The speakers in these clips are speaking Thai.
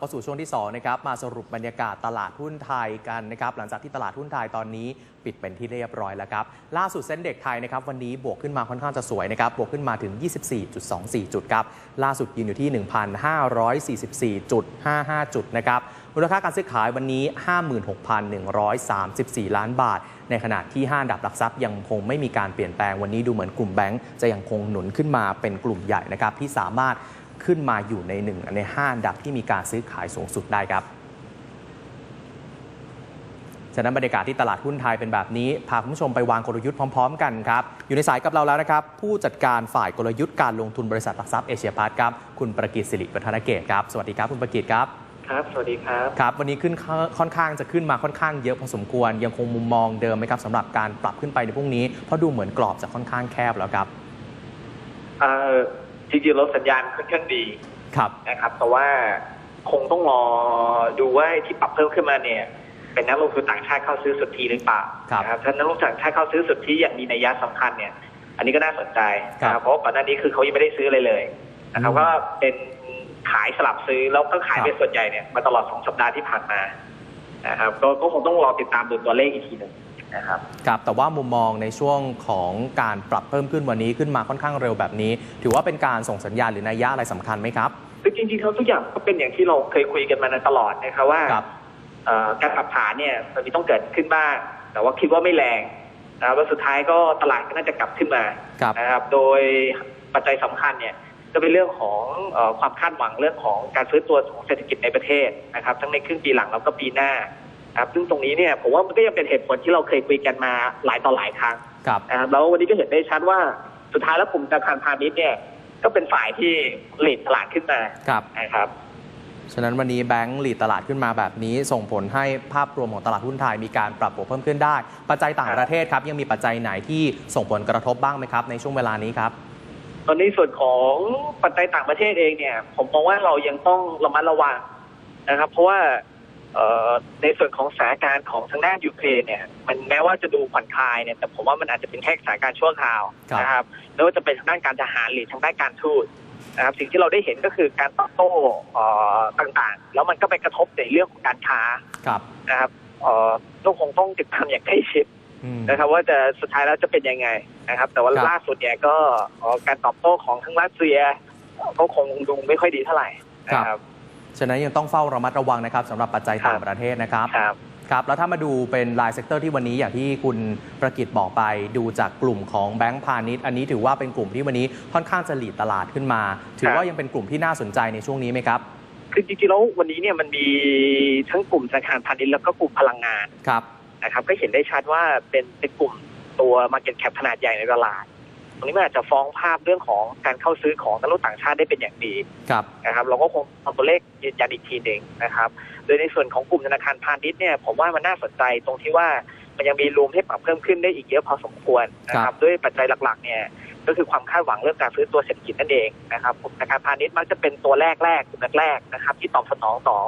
เข้าสู่ช่วงที่2นะครับมาสรุปบรรยากาศตลาดหุ้นไทยกันนะครับหลังจากที่ตลาดหุ้นไทยตอนนี้ปิดเป็นที่เรียบร้อยแล้วครับล่าสุดเซ็นเด็กไทยนะครับวันนี้บวกขึ้นมาค่อนข้างจะสวยนะครับบวกขึ้นมาถึง 24.24 จุดครับล่าสุดยืนอยู่ที่ 1,544.55 จุดนะครับมูลค่าการซื้อขายวันนี้ 56,134 ล้านบาท ในขณะที่ 5 ดับหลักทรัพย์ยังคงไม่มีการเปลี่ยนแปลงวันนี้ดูเหมือนกลุ่มแบงก์จะยังคงหนุนขึ้นมาเป็นกลุ่มใหญ่นะครับที่สามารถ ขึ้นมาอยู่ในหนึ่งในห้าอันดับที่มีการซื้อขายสูงสุดได้ครับฉะนั้นบรรยากาศที่ตลาดหุ้นไทยเป็นแบบนี้ พาคุณผู้ชมไปวางกลยุทธ์พร้อมๆ กันครับ อยู่ในสายกับเราแล้วนะครับ ผู้จัดการฝ่ายกลยุทธ์การลงทุนบริษัทหลักทรัพย์เอเชียพาร์ทครับ คุณประกิตสิริวัฒนเกตครับ สวัสดีครับ คุณประกิตครับ ครับ สวัสดีครับ ครับ วันนี้ขึ้นค่าค่อนข้างจะขึ้นมาค่อนข้างเยอะพอสมควร ยังคงมุมมองเดิมไหมครับสำหรับการปรับขึ้นไปในพรุ่งนี้ เพราะดูเหมือนกรอบจะค่อนข้างแคบแล้วครับเอ่อ จริงๆเราสัญญาณค่อนข้างดีครับนะครับ แต่ว่าคงต้องรอดูว่าที่ปรับเพิ่มขึ้นมาเนี่ย เป็นนักลงทุนต่างชาติเข้าซื้อสุทธิหรือเปล่าครับนะครับถ้านักลงทุนต่างชาติเข้าซื้อสุทธิอย่างมีนัยยะสำคัญเนี่ย อันนี้ก็น่าสนใจนะครับเพราะว่าก่อนหน้านี้คือเขายังไม่ได้ซื้ออะไรเลยนะครับอืมก็เป็นขายสลับซื้อแล้วก็ขายครับเป็นส่วนใหญ่เนี่ยมาตลอดสองสัปดาห์ที่ผ่านมานะครับก็ก็คงต้องรอติดตามดูตัวเลขอีกทีหนึ่ง นะครับครับแต่ว่ามุมมองในช่วงของการปรับเพิ่มขึ้นวันนี้ขึ้นมาค่อนข้างเร็วแบบนี้ ถือว่าเป็นการส่งสัญญาณหรือนัยยะอะไรสำคัญไหมครับคือจริงๆเขาทุกอย่างก็เป็นอย่างที่เราเคยคุยกันมาในตลอดนะครับว่าครับเอ่อการปรับฐานเนี่ยมันมีต้องเกิดขึ้นบ้างแต่ว่าคิดว่าไม่แรงนะครับแล้วสุดท้ายก็ตลาดก็น่าจะกลับขึ้นมาครับนะครับโดยปัจจัยสำคัญเนี่ยก็เป็นเรื่องของเออความคาดหวังเรื่องของการฟื้นตัวของเศรษฐกิจในประเทศนะครับ ทั้งในครึ่งปีหลังแล้วก็ปีหน้านะ ครับซึ่งตรงนี้เนี่ยผมว่ามันก็ยังเป็นเหตุผลที่เราเคยคุยกันมาหลายต่อหลายครั้งครับนะครับแล้ววันนี้ก็เห็นได้ชัดว่าสุดท้ายแล้วกลุ่มธนาคารพาณิชย์เนี่ยก็เป็นฝ่ายที่หลีดตลาดขึ้นมาครับนะครับฉะนั้นวันนี้แบงก์หลีดตลาดขึ้นมาแบบนี้ ส่งผลให้ภาพรวมของตลาดหุ้นไทยมีการปรับตัวเพิ่มขึ้นได้ ปัจจัยต่างประเทศครับยังมีปัจจัยไหนที่ส่งผลกระทบบ้างไหมครับ ในช่วงเวลานี้ครับตอนนี้ส่วนของปัจจัยต่างประเทศเองเนี่ย ผมมองว่าเรายังต้องระมัดระวังนะครับ เพราะว่าเอ่อ ในส่วนของสถานการณ์ของทางด้านยูเครนเนี่ย มันแม้ว่าจะดูผ่อนคลายเนี่ยแต่ผมว่ามันอาจจะเป็นแค่สถานการณ์ชั่วคราวครับนะครับไม่ว่าจะเป็นทางด้านการทหารหรือทางด้านการทูตนะครับสิ่งที่เราได้เห็นก็คือการตอบโต้เอ่อต่างๆ แล้วมันก็ไปกระทบในเรื่องของการค้าครับนะครับเอ่อก็คงต้องติดตามอย่างใกล้ชิดอืมนะครับ ว่าจะสุดท้ายแล้วจะเป็นยังไงนะครับ แต่ว่าครับล่าสุดเนี่ยก็เอ่อการตอบโต้ของทั้งรัสเซียเอ่อก็คงดูไม่ค่อยดีเท่าไหร่นะครับ ฉะนั้นยังต้องเฝ้าระมัดระวังนะครับสำหรับปัจจัยต่างประเทศนะครับครับครับแล้วถ้ามาดูเป็นรายเซกเตอร์ที่วันนี้อย่างที่คุณประกิตบอกไป ดูจากกลุ่มของแบงก์พาณิชย์อันนี้ถือว่าเป็นกลุ่มที่วันนี้ค่อนข้างจะหลีดตลาดขึ้นมา ถือว่ายังเป็นกลุ่มที่น่าสนใจในช่วงนี้ไหมครับคือจริงๆแล้ววันนี้เนี่ยมันมีทั้งกลุ่มธนาคารพาณิชย์แล้วก็กลุ่มพลังงานครับนะครับก็เห็นได้ชัดว่าเป็นเป็นกลุ่มตัว Market Cap ขนาดใหญ่ในตลาด ตรงนี้มันอาจจะฟ้องภาพเรื่องของการเข้าซื้อของนักลงทุนต่างชาติได้เป็นอย่างดีครับนะครับ เราก็คงเอาตัวเลขยืนยันอีกทีหนึ่งนะครับ โดยในส่วนของกลุ่มธนาคารพาณิชย์เนี่ยผมว่ามันน่าสนใจตรงที่ว่ามันยังมีรูมให้ปรับเพิ่มขึ้นได้อีกเยอะพอสมควรนะคครัรับบด้วยปัจจัยหลักๆ เนี่ยก็คือความคาดหวังเรื่องการฟื้นตัวเศรษฐกิจนั่นเองนะครับกลุ่มธนาคารพาณิชย์มักจะเป็นตัวแรกแรกๆกลุ่มแรกๆนะครับ ที่ตอบสนองต่อ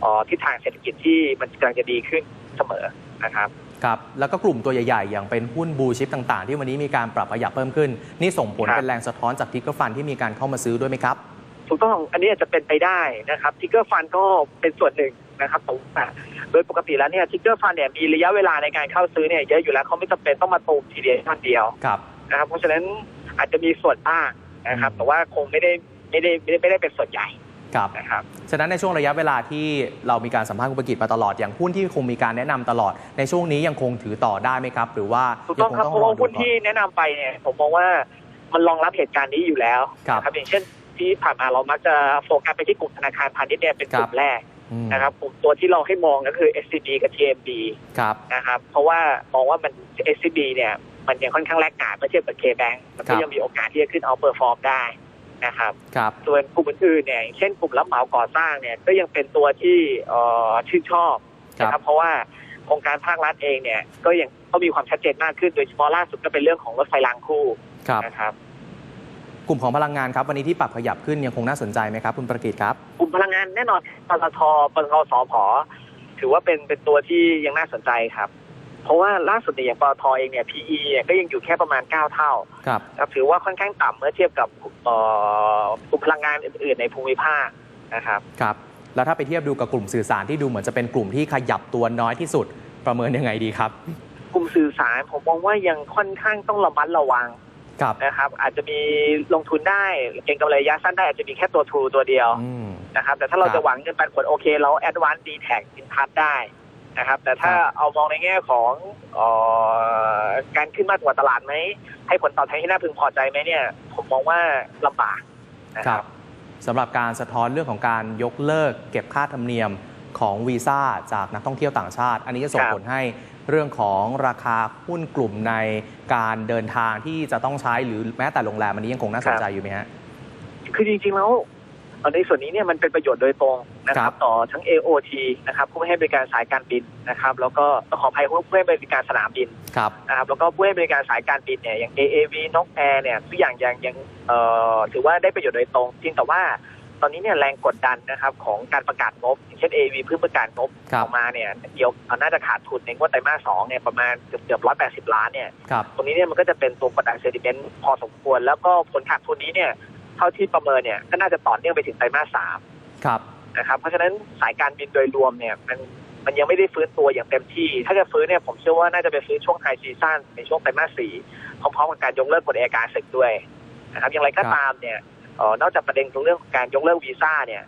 เอ่อทิศทางเศรษฐกิจที่มันกำลังจะดีขึ้นเสมอนะครับ ครับแล้วก็กลุ่มตัวใหญ่ ๆ อย่างเป็นหุ้นบูชิปต่างๆ ที่วันนี้มีการปรับขยับเพิ่มขึ้น นี่ส่งผลครับเป็นแรงสะท้อนจากทิกเกอร์ฟันที่มีการเข้ามาซื้อด้วยไหมครับถูกต้องอันนี้อาจจะเป็นไปได้นะครับทิกเกอร์ฟันก็เป็นส่วนหนึ่งนะครับแต่ว่าโดยปกติแล้วเนี่ยทิกเกอร์ฟันเนี่ยมีระยะเวลาในการเข้าซื้อเนี่ยเยอะอยู่แล้วเขาไม่จำเป็นต้องมาตูมทีเดียวท่านเดียวครับนะครับเพราะฉะนั้นอาจจะมีส่วนบ้างนะครับอืมแต่ว่าคงไม่ได้ไม่ได้ไม่ได้ไม่ได้เป็นส่วนใหญ่ ครับนะครับฉะนั้นในช่วงระยะเวลาที่เรามีการสัมภาษณ์คุณประกิตมาตลอดอย่างหุ้นที่คงมีการแนะนำตลอดในช่วงนี้ยังคงถือต่อได้ไหมครับ หรือว่าถูกต้องครับยัเพราะว่าดูหุ้นก่อที่แนะนำไปเนี่ยผมมองว่ามันรองรับเหตุการณ์นี้อยู่แล้วครับนะอย่างเช่นที่ผ่านมาเรามักจะโฟกัสไปที่กลุ่มธนาคารพาณิชย์เนี่ยเป็นกลุ่คมรับแรกอืมนะครับกลุ่มตัวที่เราให้มองก็คือ SCB กับ TMB ครับนะครับ เพราะว่ามองว่ามัน SCB เนี่ยมันยังค่อนข้างแลกขาดเมื่อเทียบกับ KBank มันครัก็บยังมีโอกาสที่จะขึ้นเอาเปอร์ฟอร์มได้ นะครับครับส่วนกลุ่มอื่นๆเนี่ยอย่างเช่นกลุ่มรับเหมาก่อสร้างเนี่ยก็ยังเป็นตัวที่เอ่อชื่นชอบครับนะครับเพราะว่าโครงการภาครัฐเองเนี่ยก็ยังก็มีความชัดเจนมากขึ้นโดยเฉพาะล่าสุดก็เป็นเรื่องของรถไฟรางคู่ครับนะครับกลุ่มของพลังงานครับ วันนี้ที่ปรับขยับขึ้นยังคงน่าสนใจไหมครับ คุณประกิตครับ กลุ่มพลังงานแน่นอนปตทปตทสพถือว่าเป็นเป็นตัวที่ยังน่าสนใจครับ เพราะว่าล่าสุดเนี่ยอย่างปตทเองเนี่ย PE เนี่ยก็ยังอยู่แค่ประมาณ 9 เท่าครับนะครับถือว่าค่อนข้างต่ำเมื่อเทียบกับเอ่อกลุ่มพลังงานอื่น ๆ ในภูมิภาคนะครับครับแล้วถ้าไปเทียบดูกับกลุ่มสื่อสารที่ดูเหมือนจะเป็นกลุ่มที่ขยับตัวน้อยที่สุดประเมินยังไงดีครับ กลุ่มสื่อสารผมมองว่ายังค่อนข้างต้องระมัดระวังครับนะครับ อาจจะมีลงทุนได้เก็งกำไรระยะสั้นได้ อาจจะมีแค่ตัวทูตัวเดียวอืมนะครับแต่ถ้าเราครับจะหวังเงินปันผลโอเค เราแอดวานซ์ดีแท็กอินทัได้ นะครับ แต่ถ้าครับเอามองในแง่ของเออการขึ้นมากกว่าตลาดไหม ให้ผลตอบแทนที่น่าพึงพอใจไหมเนี่ย ผมมองว่าลำบากนะคครัรับบสำหรับการสะท้อนเรื่องของการยกเลิก เก็บค่าธรรมเนียมของวีซ่าจากนักท่องเที่ยวต่างชาติ อันนี้จะส่งครับผลให้เรื่องของราคาหุ้นกลุ่มในการเดินทางที่จะต้องใช้หรือแม้แต่โรงแรมอันนี้ยังคงน่าสนใจอยู่ไหมฮะคือจริงๆแล้วเอ่อ ในส่วนนี้เนี่ยมันเป็นประโยชน์โดยตรงนะคครัรับบต่อทั้ง AOT นะครับผู้ให้บริการสายการบินนะครับ แล้วก็ขออภัยผู้ให้บริการสนามบินครับนะครับแล้วก็ผู้ให้บริการสายการบินเนี่ยอย่าง AAV นกแอร์เนี่ยทุกอย่างยังยังเอ่อถือว่าได้ประโยชน์โดยตรงจริงแต่ว่าตอนนี้เนี่ยแรงกดดันนะครับของการประกาศงบอย่างเช่น AAV เพิ่งประกาศงบครัอบอกมาเนี่ยเดี๋ยวน่าจะขาดทุนในงวดไตรมาสสองเนี่ยประมาณเกือบเกือบร้อยแปดสิบล้านเนี่ยครับตรงนี้เนี่ยมันก็จะเป็นตัวกดดันเซติเมนต์พอสมควร แล้วก็ผลขาดทุนนี้เนี่ย เท่าที่ประเมินเนี่ยก็น่าจะต่อเนื่องไปถึงไตรมาสสามครับนะครับเพราะฉะนั้นสายการบินโดยรวมเนี่ยมันมันยังไม่ได้ฟื้นตัวอย่างเต็มที่ ถ้าจะฟื้นเนี่ยผมเชื่อว่าน่าจะไปฟื้นช่วงไฮซีซั่นในช่วงไตรมาสสี่พร้อมๆกับการยกเลิกกฎอัยการศึกด้วยนะครับอย่างไรก็ครับตามเนี่ยเอ่อนอกจากประเด็นตรงเรื่องของการยกเลิกวีซ่าเนี่ย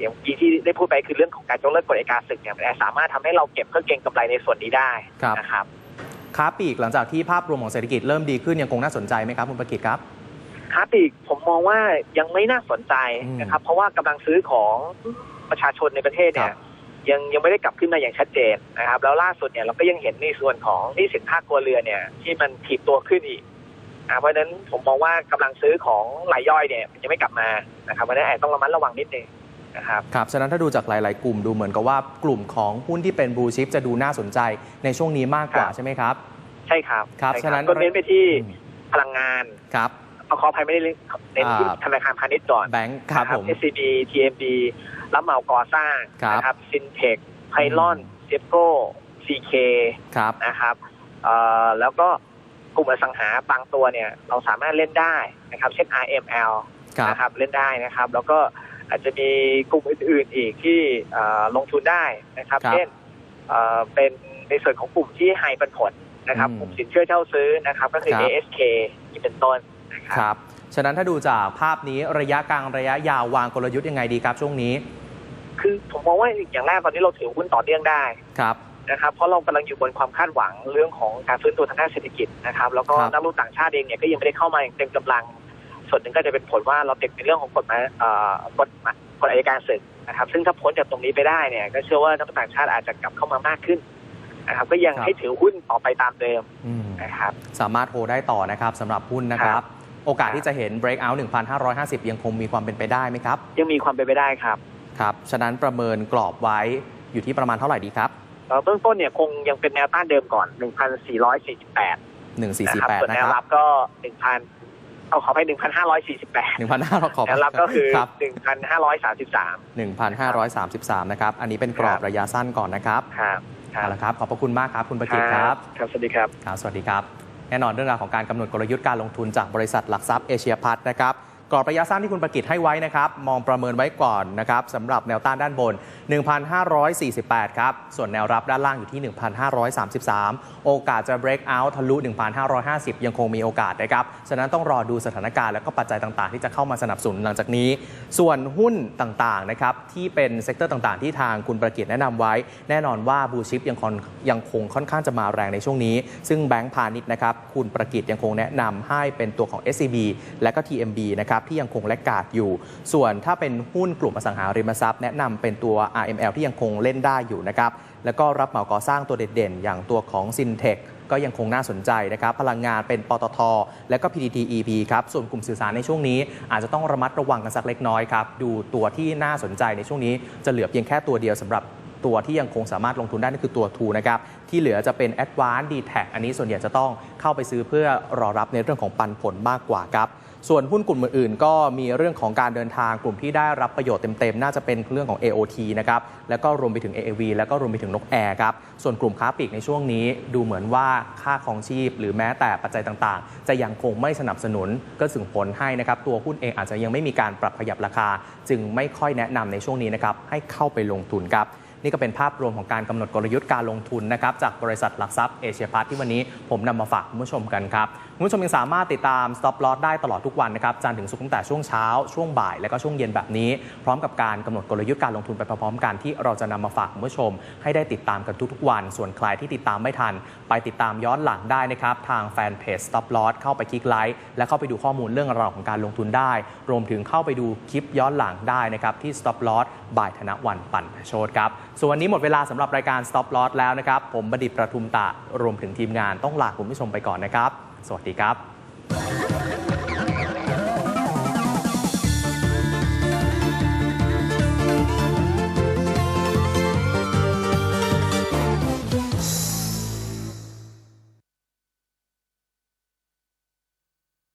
อย่างเมื่อกี้ที่ได้พูดไปคือเรื่องของการยกเลิกกฎอัยการศึกเนี่ยมันสามารถทำให้เราเก็บเพื่อเก็งกำไรในส่วนนี้ได้ครับนะครับค้าปลีกหลังจากที่ภาพรวมของเศรษฐกิจเริ่มดีขึ้นยังคงน่าสนใจไหมครับคุณประกิตครับ ค้าปลีกผมมองว่ายังไม่น่าสนใจอืมนะครับ เพราะว่ากำลังซื้อของประชาชนในประเทศเนี่ครัยบยังยังไม่ได้กลับขึ้นมาอย่างชัดเจนนะครับ แล้วล่าสุดเนี่ยเราก็ยังเห็นในส่วนของหนี้สินภาคครัวเรือนเนี่ย ที่มันถีบตัวขึ้นอีกอ่าเพราะฉะนั้นผมมองว่ากำลังซื้อของรายย่อยเนี่ยมันยังไม่กลับมานะครับเพราะฉะนั้นอาจต้องระมัดระวังนิดนึงนะครับครับฉะนั้นถ้าดูจากหลาย ๆ กลุ่มดูเหมือนกับว่ากลุ่มของหุ้นที่เป็นบลูชิปจะดูน่าสนใจในช่วงนี้มากกว่าครับใช่ไหมครับ ใช่ครับครับใช่ฉะนั้นก็เน้นไปที่อืมพลังงานครับ เอาขออภัยไม่ได้เน้นที่อ่าธนาคารพาณิชย์ก่อนแบงค์ครับผมนะ SCB TMB รับเหมาก่อสร้างครับนะครับซินเทคไพลอนเจโก้ CK ครับนะครับเอ่อแล้วก็กลุ่มอสังหาบางตัวเนี่ย เราสามารถเล่นได้นะครับ เช่น RML ครับนะครับเล่นได้นะครับ แล้วก็อาจจะมีกลุ่มอื่นๆอีกที่เอ่อลงทุนได้นะครับครับเช่นเอ่อเป็นในส่วนของกลุ่มที่ไฮปันผลนะครับอืมกลุ่มสินเชื่อเช่าซื้อนะครับ ก็คือครับ ASK ที่เป็นต้น นะครับครับฉะนั้นถ้าดูจากภาพนี้ระยะกลางระยะยาววางกลยุทธ์ยังไงดีครับช่วงนี้ คือผมมองว่าอย่างแรกตอนนี้เราถือหุ้นต่อเนื่องได้ครับนะครับเพราะเรากำลังอยู่บนความคาดหวังเรื่องของการฟื้นตัวทางด้านเศรษฐกิจนะครับแล้วก็ครับนักลงทุนต่างชาติเองเนี่ยก็ยังไม่ได้เข้ามาอย่างเต็มกำลัง ส่วนหนึ่งก็จะเป็นผลว่าเราติดในเรื่องของกฎหมายเอ่อกฎหมายกฎอัยการศึกนะครับ ซึ่งถ้าพ้นจากตรงนี้ไปได้เนี่ยก็เชื่อว่านักลงทุนต่างชาติอาจจะกลับเข้ามามากขึ้นนะครับก็ยังครับให้ถือหุ้นต่อไปตามเดิมอืมนะครับสามารถโฮได้ต่อนะครับสำหรับหุ้นนะครัครับบ โอกาสที่จะเห็น breakout 1,550 ยังคงมีความเป็นไปได้ไหมครับ ยังมีความเป็นไปได้ครับ ครับ ฉะนั้นประเมินกรอบไว้อยู่ที่ประมาณเท่าไหร่ดีครับเอ่อเบื้องต้นเนี่ยคงยังเป็นแนวต้านเดิมก่อน 1,448นะครับส่วน1448นะแนควรัรับก็ 1,000เอาขอไป1,548 1,500ขอแนวรับก็คือครับ1,533 1,533นะครับ อันนี้เป็นกรอบครับระยะสั้นก่อนนะครับ ครับครัเอาบละครับ ขอบพระคุณมากครับ คุณประกิตครับ ครับ สวัสดีครับ ครับ สวัสดีครับ แน่นอนเรื่องราวของการกำหนดกลยุทธ์การลงทุนจากบริษัทหลักทรัพย์เอเชียพัฒน์นะครับ กรอบระยะสั้นที่คุณประกิตให้ไว้นะครับ มองประเมินไว้ก่อนนะครับสำหรับแนวต้านด้านบน 1,548 ครับ ส่วนแนวรับด้านล่างอยู่ที่ 1,533 โอกาสจะ break out ทะลุ 1,550 ยังคงมีโอกาสนะครับ ฉะนั้นต้องรอดูสถานการณ์และก็ปัจจัยต่างๆ ที่จะเข้ามาสนับสนุนหลังจากนี้ ส่วนหุ้นต่างๆนะครับที่เป็นเซกเตอร์ต่างๆ ที่ทางคุณประกิตแนะนำไว้ แน่นอนว่าบูชิปยังคงยังคงค่อนข้างจะมาแรงในช่วงนี้ ซึ่งแบงก์พาณิชย์นะครับคุณประกิตยังคงแนะนำให้เป็นตัวของ SCB และก็ TMB นะครับที่ยังคงแลกกาดอยู่ ส่วนถ้าเป็นหุ้นกลุ่มอสังหาริมทรัพย์แนะนำเป็นตัว RML ที่ยังคงเล่นได้อยู่นะครับ แล้วก็รับเหมาก่อสร้างตัวเด่นๆ อย่างตัวของ Syntech ก็ยังคงน่าสนใจนะครับ พลังงานเป็นปตท และก็ PTT EP ครับ ส่วนกลุ่มสื่อสารในช่วงนี้ อาจจะต้องระมัดระวังกันสักเล็กน้อยครับ ดูตัวที่น่าสนใจในช่วงนี้จะเหลือเพียงแค่ตัวเดียวสำหรับตัวที่ยังคงสามารถลงทุนได้นั่นคือตัว2นะครับ ที่เหลือจะเป็น a d v a n c e d t a c อันนี้ส่วนใหญ่จะต้องเข้าไปซื้อเพื่อรอรับในเรื่องของปันผลมากกว่าครับ ส่วนหุ้นกลุ่มอื่นๆ ก็มีเรื่องของการเดินทางกลุ่มที่ได้รับประโยชน์เต็มๆ น่าจะเป็นเรื่องของ AOT นะครับ แล้วก็รวมไปถึง AAV แล้วก็รวมไปถึงนกแอร์ครับ ส่วนกลุ่มค้าปลีกในช่วงนี้ดูเหมือนว่าค่าของชีพ หรือแม้แต่ปัจจัยต่างๆ จะยังคงไม่สนับสนุนก็ส่งผลให้นะครับตัวหุ้นเองอาจจะยังไม่มีการปรับขยับราคา จึงไม่ค่อยแนะนำในช่วงนี้นะครับให้เข้าไปลงทุนครับนี่ก็เป็นภาพรวมของการกำหนดกลยุทธ์การลงทุนนะครับจากบริษัทหลักทรัพย์เอเชียพาร์ทที่วันนี้ผมนำมาฝากคุณผู้ชมกันครับคุณผู้ชมยังสามารถติดตาม stop loss ได้ตลอดทุกวันนะครับจันทร์ถึงศุกร์ตั้งแต่ช่วงเช้า ช่วงบ่าย และก็ช่วงเย็นแบบนี้ พร้อมกับการกำหนดกลยุทธ์การลงทุนไปพร้อมๆกันที่เราจะนำมาฝากคุณผู้ชม ให้ได้ติดตามกันทุกๆวัน ส่วนใครที่ติดตามไม่ทัน ไปติดตามย้อนหลังได้นะครับทางแฟนเพจ stop loss เข้าไปคลิกไลค์และเข้าไปดูข้อมูลเรื่องราวของการลงทุนได้ รวมถึงเข้าไปดูคลิปย้อนหลังได้นะครับที่ stop loss บ่ายธนวันปั่นโชตครับส่วนวันนี้หมดเวลาสำหรับรายการ stop loss แล้วนะครับผมบดิตประทุมตะรวมถึงทีมงานต้องลาคุณผู้ชมไปก่อนนะครับ สวัสดีครับ